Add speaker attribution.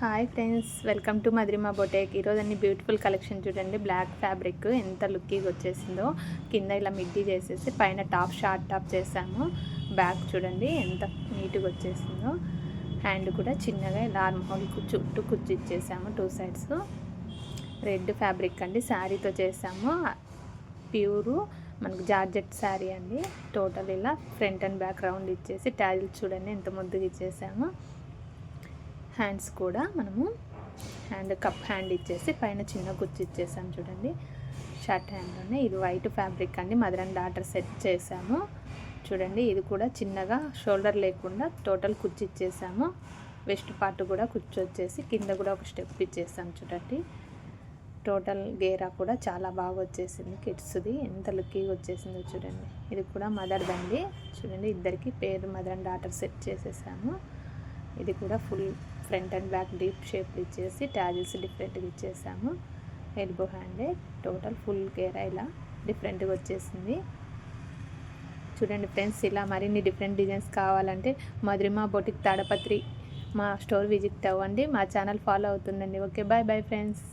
Speaker 1: Hi friends welcome to Madhurima boutique ఈరోజు అన్ని beautiful collection చూడండి. బ్లాక్ ఫ్యాబ్రిక్ ఎంత లుక్కీగా వచ్చేసిందో. కింద ఇలా మిడ్డీ చేసేసి పైన టాప్ షార్ట్ టాప్ చేసాము బ్యాక్ చూడండి ఎంత నీట్గా వచ్చేసిందో. హ్యాండ్ కూడా చిన్నగా ఇలా ఆర్మ్ చుట్టూ కుచ్చి ఇచ్చేసాము టూ సైడ్స్ రెడ్ ఫ్యాబ్రిక్ అండి శారీతో చేసాము ప్యూరు మనకు జార్జెట్ శారీ అండి. టోటల్ ఇలా ఫ్రంట్ అండ్ బ్యాక్ రౌండ్ ఇచ్చేసి ట్యాజిల్స్ చూడండి ఎంత ముద్దుగా ఇచ్చేసాము. హ్యాండ్స్ కూడా మనము హ్యాండ్ కప్ హ్యాండ్ ఇచ్చేసి పైన చిన్న కుర్చీ ఇచ్చేసాం చూడండి. షర్ట్ హ్యాండ్లోనే ఇది వైట్ ఫ్యాబ్రిక్ అండి. మదర్ అండ్ డాటర్ సెట్ చేసాము. చూడండి ఇది కూడా చిన్నగా షోల్డర్ లేకుండా టోటల్ కుర్చీ ఇచ్చేసాము. వెస్ట్ పార్ట్ కూడా కుర్చీ వచ్చేసి కింద కూడా ఒక స్టెప్ ఇచ్చేసాం చూడండి. టోటల్ గేరా కూడా చాలా బాగా వచ్చేసింది కిడ్స్ది ఎంత లుక్కీగా వచ్చేసిందో చూడండి. ఇది కూడా మదర్ దండి. చూడండి ఇద్దరికి పేరు మదర్ అండ్ డాటర్ సెట్ చేసేసాము. ఇది కూడా full front and back deep shape ఇచ్చేసి ట్యాజిల్స్ డిఫరెంట్గా ఇచ్చేసాము. ఎల్బో హ్యాండే టోటల్ ఫుల్ కేర్ ఇలా డిఫరెంట్గా వచ్చేసింది. చూడండి ఫ్రెండ్స్ ఇలా మరిన్ని డిఫరెంట్ డిజైన్స్ కావాలంటే మధురిమా బొటిక్ తాడపత్రి మా స్టోర్ విజిట్ అవ్వండి మా ఛానల్ ఫాలో అవుతుందండి. Okay bye bye friends